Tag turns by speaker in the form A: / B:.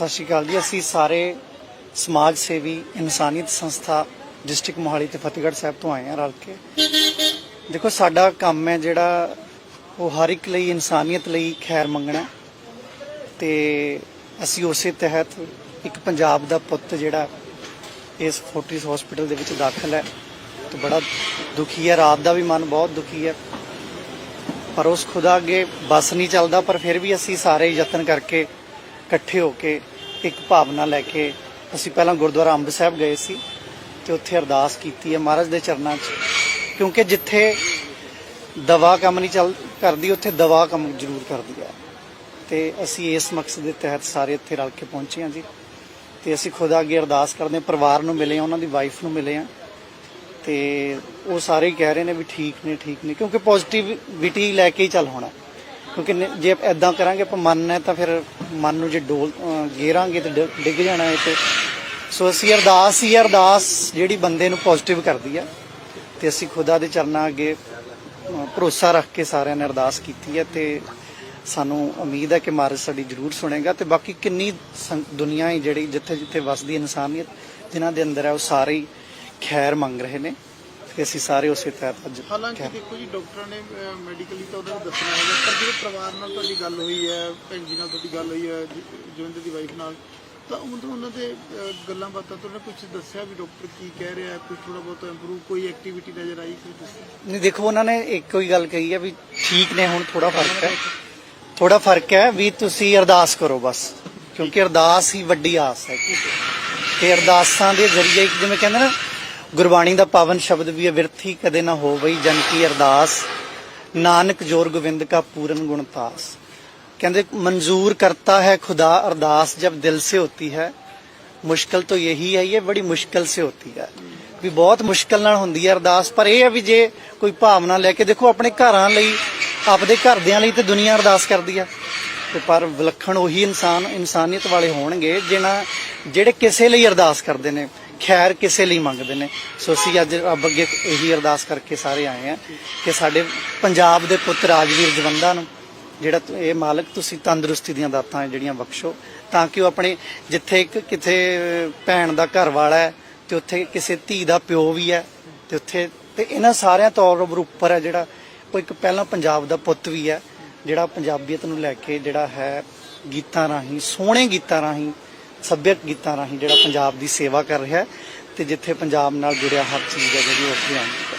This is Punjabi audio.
A: ਸਤਿ ਸ਼੍ਰੀ ਅਕਾਲ ਜੀ। ਅਸੀਂ ਸਾਰੇ ਸਮਾਜ ਸੇਵੀ ਇਨਸਾਨੀਅਤ ਸੰਸਥਾ ਡਿਸਟ੍ਰਿਕਟ ਮੋਹਾਲੀ ਤੇ ਫਤਿਹਗੜ੍ਹ ਸਾਹਿਬ ਤੋਂ ਆਏ ਹਾਂ ਰਲ ਕੇ। ਦੇਖੋ, ਸਾਡਾ ਕੰਮ ਹੈ ਜਿਹੜਾ ਉਹ ਹਰ ਇੱਕ ਲਈ, ਇਨਸਾਨੀਅਤ ਲਈ ਖੈਰ ਮੰਗਣਾ। ਤੇ ਅਸੀਂ ਉਸੇ ਤਹਿਤ ਇੱਕ ਪੰਜਾਬ ਦਾ ਪੁੱਤ ਜਿਹੜਾ ਇਸ ਫੋਰਟਿਸ ਹਸਪੀਟਲ ਦੇ ਵਿੱਚ ਦਾਖਲ ਹੈ। ਤੇ ਬੜਾ ਦੁਖੀ ਹੈ। ਰਾਤ ਦਾ ਵੀ ਮਨ ਬਹੁਤ ਦੁਖੀ ਹੈ। ਪਰ ਉਸ ਖੁਦਾ ਅੱਗੇ ਬਸ ਨਹੀਂ ਚੱਲਦਾ, ਪਰ ਫਿਰ ਵੀ ਅਸੀਂ ਸਾਰੇ ਯਤਨ ਕਰਕੇ ਇਕੱਠੇ ਹੋ ਕੇ ਇੱਕ ਭਾਵਨਾ ਲੈ ਕੇ ਅਸੀਂ ਪਹਿਲਾਂ ਗੁਰਦੁਆਰਾ ਅੰਬ ਸਾਹਿਬ ਗਏ ਸੀ ਤੇ ਉੱਥੇ ਅਰਦਾਸ ਕੀਤੀ ਹੈ ਮਹਾਰਾਜ ਦੇ ਚਰਨਾਂ 'ਚ। ਕਿਉਂਕਿ ਜਿੱਥੇ ਦਵਾ ਕੰਮ ਨਹੀਂ ਚੱਲ ਕਰਦੀ, ਉੱਥੇ ਦਵਾ ਕੰਮ ਜ਼ਰੂਰ ਕਰਦੀ ਹੈ। ਤੇ ਅਸੀਂ ਇਸ ਮਕਸਦ ਦੇ ਤਹਿਤ ਸਾਰੇ ਇੱਥੇ ਰਲ ਕੇ ਪਹੁੰਚੇ ਹਾਂ ਜੀ। ਤੇ ਅਸੀਂ ਖੁਦਾ ਅੱਗੇ ਅਰਦਾਸ ਕਰਦੇ ਹਾਂ, ਪਰਿਵਾਰ ਨੂੰ ਮਿਲੇ ਹਾਂ, ਉਹਨਾਂ ਦੀ ਵਾਈਫ ਨੂੰ ਮਿਲੇ ਹਾਂ। ਤੇ ਉਹ ਸਾਰੇ ਹੀ ਕਹਿ ਰਹੇ ਨੇ ਵੀ ਠੀਕ ਨੇ ਠੀਕ ਨੇ, ਕਿਉਂਕਿ ਪੋਜ਼ਿਟਿਵਿਟੀ ਲੈ ਕੇ ਹੀ ਚੱਲ ਹੋਣਾ। ਕਿਉਂਕਿ ਨ- ਜੇ ਐਦਾਂ ਕਰਾਂਗੇ, ਆਪਾਂ ਮਨ ਹੈ ਤਾਂ ਫਿਰ ਮਨ ਨੂੰ ਜੇ ਡੋਲ, ਅਹ, ਗੇਰਾਂਗੇ ਤੇ ਡ- ਡਿੱਗ ਜਾਣਾ ਹੈ ਤੇ ਸੋ ਅਸੀਂ ਅਰਦਾਸ ਹੀ ਅਰਦਾਸ ਜਿਹੜੀ ਬੰਦੇ ਨੂੰ ਪੋਜ਼ਿਟਿਵ ਕਰਦੀ ਹੈ ਤੇ ਅਸੀਂ ਖੁਦਾ ਦੇ ਚਰਨਾਂ ਅੱਗੇ, ਅਹ, ਭਰੋਸਾ ਰੱਖ ਕੇ ਸਾਰਿਆਂ ਨੇ ਅਰਦਾਸ ਕੀਤੀ ਹੈ ਤੇ ਸਾਨੂੰ ਉਮੀਦ ਹੈ ਕਿ ਮਹਾਰਾਜ ਸਾਡੀ ਜ਼ਰੂਰ ਸੁਣੇਗਾ ਤੇ ਬਾਕੀ ਕਿੰਨੀ ਸੰ- ਦੁਨੀਆ ਹੈ ਜਿਹੜੀ ਜਿੱਥੇ ਜਿੱਥੇ ਵਸਦੀ ਇਨਸਾਨੀਅਤ, ਜਿਨ੍ਹਾਂ ਦੇ ਅੰਦਰ ਹੈ, ਉਹ ਸਾਰੇ ਹੀ ਖੈਰ ਮੰਗ ਰਹੇ ਨੇ। ਤੇ ਅਸੀਂ ਸਾਰੇ ਉਸੇ ਤਹਿਤ ਅੱਜ
B: ਹਾਲਾਂਕਿ ਦੇਖੋ ਜੀ ਡਾਕਟਰਾਂ ਨੇ ਮੈਡੀਕਲੀ ਤਾਂ ਉਹਨਾਂ ਨੂੰ ਦੱਸਣਾ ਹੈਗਾ ਪਰ ਜਦੋਂ ਪਰਿਵਾਰ ਨਾਲ ਤੁਹਾਡੀ ਗੱਲ ਹੋਈ ਹੈ ਭੈਣ ਜੀ ਨਾਲ ਤੁਹਾਡੀ ਗੱਲ ਹੋਈ ਹੈ ਜਵਿੰਦਰ ਦੀ ਵਾਈਫ ਨਾਲ ਤਾਂ ਉਦੋਂ ਉਹਨਾਂ ਦੇ ਗੱਲਾਂ ਬਾਤਾਂ ਤੋਂ ਉਹਨਾਂ ਕੁਝ ਦੱਸਿਆ ਵੀ ਡਾਕਟਰ ਕੀ ਕਹਿ ਰਿਹਾ ਹੈ ਕੁਝ ਥੋੜਾ ਬਹੁਤ ਇੰਪਰੂਵ ਕੋਈ ਐਕਟੀਵਿਟੀ ਨਜ਼ਰ ਆਈ ਕੋਈ ਦੱਸਿਆ?
A: ਨਹੀਂ ਦੇਖੋ ਉਹਨਾਂ ਨੇ ਇੱਕੋ ਹੀ ਗੱਲ ਕਹੀ ਹੈ ਵੀ ਠੀਕ ਨੇ ਹੁਣ ਥੋੜਾ ਫ਼ਰਕ ਹੈ। ਥੋੜਾ ਫ਼ਰਕ ਹੈ ਵੀ ਤੁਸੀਂ ਅਰਦਾਸ ਕਰੋ ਬਸ ਕਿਉਂਕਿ ਅਰਦਾਸ ਹੀ ਵੱਡੀ ਆਸ ਹੈ। ਤੇ ਅਰਦਾਸਾਂ ਦੇ ਜ਼ਰੀਏ ਜਿਵੇਂ ਕਹਿੰਦੇ ਨਾ ਗੁਰਬਾਣੀ ਦਾ ਪਾਵਨ ਸ਼ਬਦ ਵੀ ਅਵਿਰਥੀ ਕਦੇ ਨਾ ਹੋ ਹੋਵਈ, ਜਨ ਕੀ ਅਰਦਾਸ, ਨਾਨਕ ਜੋਰ ਗੋਵਿੰਦ ਕਾ ਪੂਰਨ ਗੁਣ ਪਾਸ। ਕਹਿੰਦੇ, ਮਨਜ਼ੂਰ ਕਰਤਾ ਹੈ ਖੁਦਾ ਅਰਦਾਸ, ਜਬ ਦਿਲ ਸੇ ਹੋਤੀ ਹੈ। ਮੁਸ਼ਕਲ ਤਾਂ ਯਹੀ ਹੈ, ਇਹ ਬੜੀ ਮੁਸ਼ਕਲ ਸੇ ਹੋਤੀ ਹੈ। ਵੀ ਬਹੁਤ ਮੁਸ਼ਕਲ ਨਾਲ ਹੁੰਦੀ ਹੈ ਅਰਦਾਸ, ਪਰ ਇਹ ਹੈ ਵੀ ਜੇ ਕੋਈ ਭਾਵਨਾ ਲੈ ਕੇ ਦੇਖੋ, ਆਪਣੇ ਘਰਾਂ ਲਈ, ਆਪਦੇ ਘਰਦਿਆਂ ਲਈ ਤੇ ਦੁਨੀਆ ਅਰਦਾਸ ਕਰਦੀ ਹੈ। ਤੇ ਪਰ ਵਿਲੱਖਣ ਉਹੀ ਇਨਸਾਨ, ਇਨਸਾਨੀਅਤ ਵਾਲੇ ਹੋਣਗੇ ਜਿਹਨਾਂ ਜਿਹੜੇ ਕਿਸੇ ਲਈ ਅਰਦਾਸ ਕਰਦੇ ਨੇ। ਖੈਰ ਕਿਸੇ ਲਈ ਮੰਗਦੇ ਨੇ। ਸੋ ਅਸੀਂ ਅੱਜ ਰੱਬ ਅੱਗੇ ਇਹੀ ਅਰਦਾਸ ਕਰਕੇ ਸਾਰੇ ਆਏ ਆ ਕਿ ਸਾਡੇ ਪੰਜਾਬ ਦੇ ਪੁੱਤ ਰਾਜਵੀਰ ਜਵੰਦਾ ਨੂੰ, ਜਿਹੜਾ ਇਹ ਮਾਲਕ ਤੁਸੀਂ ਤੰਦਰੁਸਤੀ ਦੀਆਂ ਦਾਤਾਂ ਜਿਹੜੀਆਂ ਬਖਸ਼ੋ, ਤਾਂ ਕਿ ਉਹ ਆਪਣੇ ਜਿੱਥੇ ਇੱਕ ਕਿਥੇ ਭੈਣ ਦਾ ਘਰ ਵਾਲਾ ਹੈ ਤੇ ਉੱਥੇ ਕਿਸੇ ਧੀ ਦਾ ਪਿਓ ਵੀ ਹੈ ਤੇ ਉੱਥੇ, ਤੇ ਇਹਨਾਂ ਸਾਰਿਆਂ ਤੌਰ ਉੱਪਰ ਹੈ ਜਿਹੜਾ, ਉਹ ਇੱਕ ਪਹਿਲਾਂ ਪੰਜਾਬ ਦਾ ਪੁੱਤ ਵੀ ਹੈ, ਜਿਹੜਾ ਪੰਜਾਬੀਅਤ ਨੂੰ ਲੈ ਕੇ ਜਿਹੜਾ ਹੈ ਗੀਤਾਂ ਰਾਹੀਂ, ਸੋਹਣੇ ਗੀਤਾਂ ਰਾਹੀਂ ਸੱਭਿਅਕ ਗੀਤਾਂ ਰਾਹੀਂ ਜਿਹੜਾ ਪੰਜਾਬ ਦੀ ਸੇਵਾ ਕਰ ਰਿਹਾ ਹੈ ਤੇ ਜਿੱਥੇ ਪੰਜਾਬ ਨਾਲ ਜੁੜਿਆ ਹਰ ਚੀਜ਼ ਹੈ ਜਿਹੜੀ ਉਹ ਅੱਗੇ ਆਉਂਦੀ